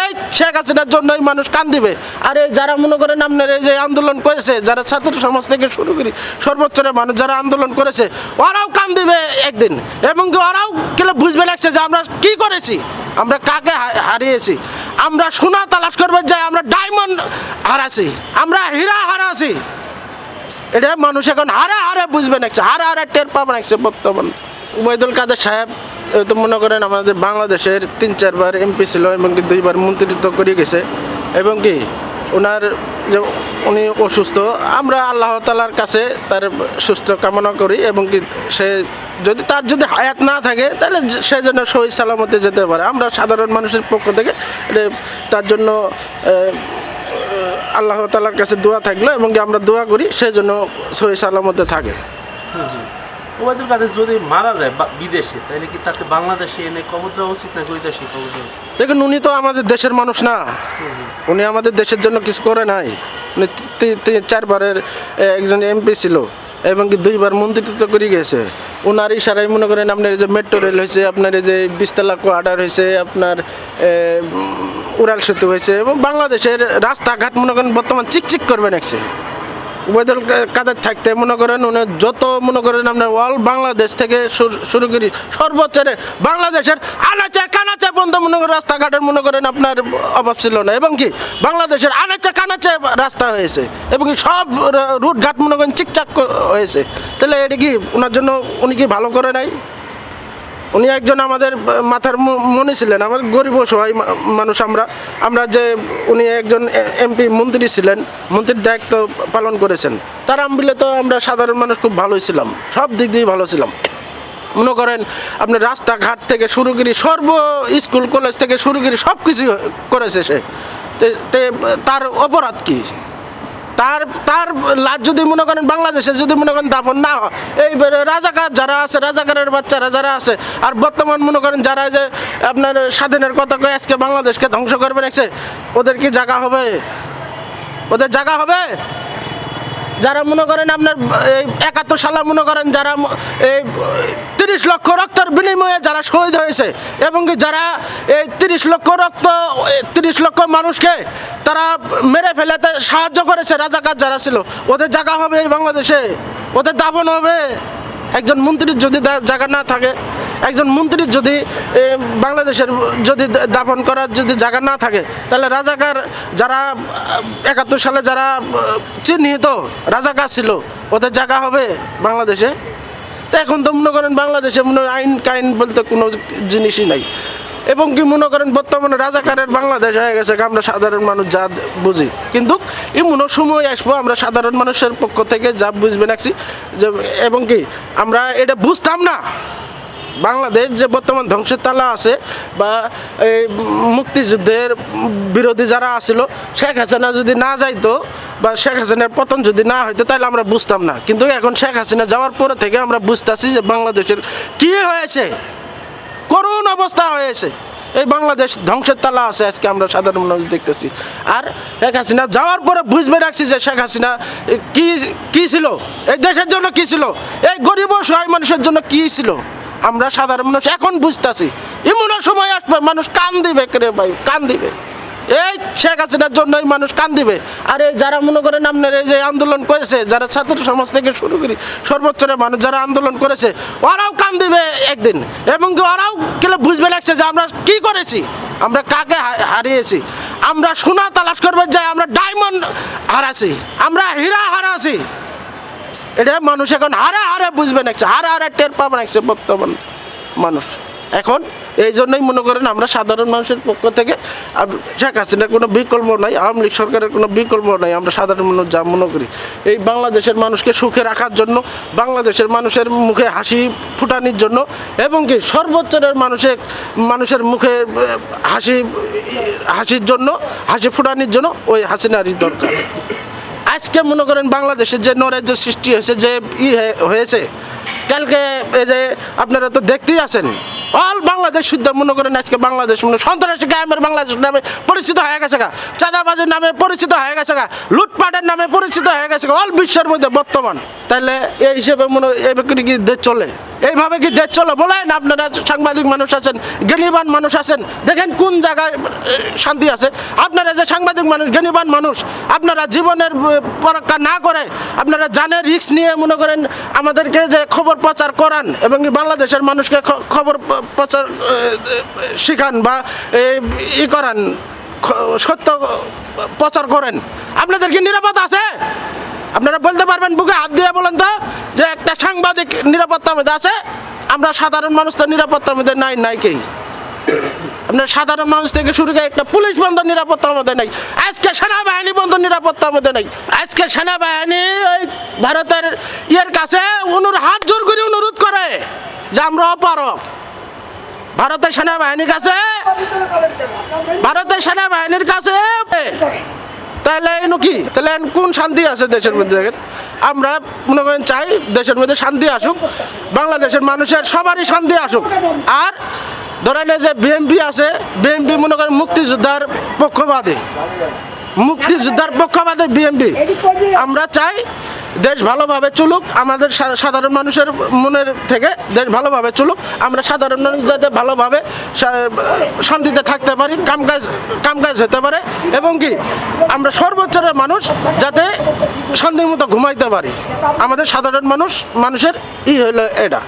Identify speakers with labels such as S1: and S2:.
S1: এই শেখ হাসিনার জন্যই মানুষ কান দিবে আর এই যারা মনে করেন আপনার এই যে আন্দোলন করেছে, যারা ছাত্র সমাজ থেকে শুরু করি সর্বোচ্চ মানুষ যারা আন্দোলন করেছে, ওরাও কান দিবে একদিন। এবং ওরাও গেলে বুঝবে লাগছে যে আমরা কি করেছি? আমরা কাকে হারিয়েছি? আমরা সোনা তালাশ করবে যাই আমরা ডায়মন্ড হারাছি। আমরা হীরা হারাছি। এটা মানুষ এখন হারে হারে বুঝবে নাকছে হারে হারে টের পাবে নাকছে বর্তমান। ওবায়দুল কাদের সাহেব তো মনে করেন আমাদের বাংলাদেশের তিন, চারবার এমপি ছিল এবং কি দুইবার মন্ত্রিত্ব করে গেছে। এবং কি ওনার যে উনি অসুস্থ, আমরা আল্লাহ তালার কাছে তার সুস্থ কামনা করি এবং কি সে যদি তার যদি হায়াত না থাকে, তাহলে সে যেন সহি সালামতে যেতে পারে। আমরা সাধারণ মানুষের পক্ষ থেকে তার জন্য আল্লাহ তালার কাছে দোয়া থাকল এবং কি আমরা দোয়া করি সেই জন্য সহি সালামতে থাকে।
S2: ওবায়দুল কাদের যদি মারা যায় বিদেশে তাহলে কি তাকে বাংলাদেশে এনে কবর দেওয়া উচিত না ওই দেশে কবর দেওয়া উচিত?
S1: দেখুন উনি তো আমাদের দেশের মানুষ না। উনি আমাদের দেশের জন্য কিছু করে নাই। উনি চারবারের একজন এমপি ছিল এবং কি দুইবার মন্ত্রিত্ব করে গেছে। ওনার ইশারায় মনে করেন আপনার এই যে মেট্রো রেল হয়েছে আপনার এই যে বিশতলা কোয়ার্টার হয়েছে আপনার উড়াল সেতু হয়েছে এবং বাংলাদেশের রাস্তাঘাট মনে করেন বর্তমান চিকচিক করবে নাকছে ওবায়দুল কা- কাদের থাকতে মনে করেন উনি যত মনে করেন আপনার অল বাংলাদেশ থেকে শুরু- করি সর্বোচ্চ বাংলাদেশের আনাচে কানাচে বন্ধ মনে করেন রাস্তাঘাটের মনে করেন আপনার অভাব ছিল না। এবং কি বাংলাদেশের আনাচে কানাচে রাস্তা হয়েছে এবং কি সব রুটঘাট মনে করেন চিকচাক হয়েছে। তাহলে এটা কি ওনার জন্য উনি কি ভালো করে নাই? উনি একজন আমাদের মাথার মনে ছিলেন, আমার গরিব অসহায় মানুষ আমরা। আমরা যে উনি একজন এমপি, মন্ত্রী ছিলেন, মন্ত্রীর দায়িত্ব পালন করেছেন। তার আমবিলে তো আমরা সাধারণ মানুষ খুব ভালোই ছিলাম, সব দিক দিয়ে ভালো ছিলাম। মনে করেন আপনি রাস্তাঘাট থেকে শুরু করি সর্ব স্কুল, কলেজ থেকে শুরু করি সব কিছু করেছে সে। তার অপরাধ কী? তার তার লাজ যদি মনে করেন বাংলাদেশে যদি মনে করেন দাফন না এই রাজাকার যারা আছে, রাজাকারের বাচ্চারা যারা আছে, আর বর্তমান মনে করেন যারা যে আপনার স্বাধীনের কথা কয়ে আজকে বাংলাদেশকে ধ্বংস করবে রাখছে, ওদের কি জায়গা হবে? ওদের জায়গা হবে? যারা মনে করেন আপনার এই একাত্তর সালে মনে করেন যারা এই তিরিশ লক্ষ রক্তের বিনিময়ে যারা শহীদ হয়েছে এবং যারা এই তিরিশ লক্ষ রক্ত তিরিশ লক্ষ মানুষকে তারা মেরে ফেলাতে সাহায্য করেছে রাজাকার যারা ছিল, ওদের জায়গা হবে এই বাংলাদেশে, ওদের দাফন হবে। একজন মন্ত্রীর যদি জায়গা না থাকে, একজন মন্ত্রীর যদি বাংলাদেশের যদি দাফন করার যদি জায়গা না থাকে, তাহলে রাজাকার যারা একাত্তর সালে যারা চিহ্নিত রাজাকার ছিল, ওদের জায়গা হবে বাংলাদেশে। তো এখন তো মনে করেন বাংলাদেশে মনে আইন, কাইন বলতে কোনো জিনিসই নাই। এবং কি মনে করেন বর্তমানে রাজাকারের বাংলাদেশ হয়ে গেছে, আমরা সাধারণ মানুষ যা বুঝি। কিন্তু এমন সময় আসব, আমরা সাধারণ মানুষের পক্ষ থেকে যা বুঝবে নাকছি যে, এবং কি, আমরা এটা বুঝতাম না। বাংলাদেশ যে বর্তমান ধ্বংসের তালা আছে বা এই মুক্তিযুদ্ধের বিরোধী যারা আছিল, শেখ হাসিনা যদি না যাইতো বা শেখ হাসিনার পতন যদি না হইতো তাহলে আমরা বুঝতাম না। কিন্তু এখন শেখ হাসিনা যাওয়ার পরে থেকে আমরা বুঝতেছি যে বাংলাদেশের কি হয়েছে, করুণ অবস্থা হয়েছে। এই বাংলাদেশ ধ্বংসের তালা আছে, আজকে আমরা সাধারণ মানুষ দেখতেছি। আর শেখ হাসিনা যাওয়ার পরে বুঝবে রাখছি যে শেখ হাসিনা কি কি ছিল, এই দেশের জন্য কি ছিল, এই গরিব সহায় মানুষের জন্য কি ছিল। আমরা সাধারণ মানুষ এখন বুঝতেছি এমন সময় আসবে, মানুষ কান দিবে রে ভাই? কান দিবে এই শেখ হাসিনার জন্যই মানুষ কান দিবে আর এই যারা মনে করেন আপনার এই যে আন্দোলন করেছে, যারা ছাত্র সমাজ থেকে শুরু করি সর্বোচ্চ মানুষ যারা আন্দোলন করেছে, ওরাও কান দিবে একদিন। এবং কি ওরাও গেলে বুঝবে লাগছে যে আমরা কি করেছি? আমরা কাকে হারিয়েছি? আমরা সোনা তালাশ করবে যে আমরা ডায়মন্ড হারাছি, আমরা হীরা হারাছি। এটা মানুষ এখন হারে হারে বুঝবে নাকছে হারে হারে টের পাবে নাকছে বর্তমান মানুষ। এখন এই জন্যই মনে করেন আমরা সাধারণ মানুষের পক্ষ থেকে শেখ হাসিনার কোনো বিকল্প নাই, আওয়ামী লীগ সরকারের কোনো বিকল্প নাই, আমরা সাধারণ মানুষ যা মনে করি। এই বাংলাদেশের মানুষকে সুখে রাখার জন্য, বাংলাদেশের মানুষের মুখে হাসি ফুটানির জন্য, এবং কি সর্বোচ্চের মানুষের মানুষের মুখে হাসি, হাসির জন্য, হাসি ফুটানির জন্য ওই হাসিনারই দরকার। আজকে মনে করেন বাংলাদেশের যে নৈরাজ্য সৃষ্টি হয়েছে, যে ই হয়ে- হয়েছে, কালকে এই যে আপনারা তো দেখতেই আছেন অল বাংলাদেশ শুদ্ধ মনে করেন আজকে বাংলাদেশ মনে সন্ত্রাসী কায়েমের বাংলাদেশ নামে পরিচিত হয়ে গেছে গা। চাঁদাবাজের নামে পরিচিত হয়ে গেছে গা। লুটপাটের নামে পরিচিত হয়ে গেছে অল বিশ্বের মধ্যে বর্তমান। তাহলে এই হিসেবে মনে এইভাবে কি দেশ চলে? এইভাবে কি দেশ চলে? বলেন আপনারা সাংবাদিক মানুষ আছেন জ্ঞানীবান মানুষ আছেন দেখেন কোন জায়গায় শান্তি আছে। আপনারা যে সাংবাদিক মানুষ জ্ঞানীবান মানুষ আপনারা জীবনের এ, পরীক্ষা না করে আপনারা জানে রিস্ক নিয়ে মনে করেন আমাদেরকে যে খবর প্রচার করান এবং বাংলাদেশের মানুষকে খবর প্রচার শিখান বা ই করান সত্য প্রচার করেন। আপনাদের কি নিরাপদ আছে? আপনারা বলতে পারবেন বুকে হাত দিয়ে বলেন তো, যে একটা সাংবাদিক নিরাপত্তা মধ্যে আছে, আমরা সাধারণ মানুষ তো নিরাপত্তা মধ্যে নাই নাই কেই আপনার সাধারণ মানুষ থেকে শুরু করে একটা পুলিশ বন্ধ নিরাপত্তা আমাদের নেই, আজকে সেনাবাহিনী বন্ধ নিরাপত্তা আমাদের নেই, আজকে সেনাবাহিনী ওই ভারতের ইয়ের কাছে অনুর, হাত জোর করে অনুরোধ করে যে আমরা অপারক ভারতের সেনাবাহিনীর কাছে? ভারতের সেনাবাহিনীর কাছে? তাহলে এনো কি? তাহলে কোন শান্তি আছে দেশের মধ্যে দেখেন? আমরা মনে করেন চাই দেশের মধ্যে শান্তি আসুক, বাংলাদেশের মানুষের সবারই শান্তি আসুক। আর ধরেন যে বিএমপি আছে বিএমপি মনে করেন মুক্তিযোদ্ধার পক্ষপাতী। মুক্তিযোদ্ধার পক্ষপাতী বিএনপি আমরা চাই দেশ ভালোভাবে চলুক, আমাদের সাধারণ মানুষের মনের থেকে দেশ ভালোভাবে চলুক, আমরা সাধারণ মানুষ যাতে ভালোভাবে শান্তিতে থাকতে পারি, কামকাজ কামকাজ হতে পারে, এবং কি আমরা সর্বোচ্চের মানুষ যাতে শান্তির মতো ঘুমাইতে পারি। আমাদের সাধারণ মানুষ, মানুষের ই হলো এটা।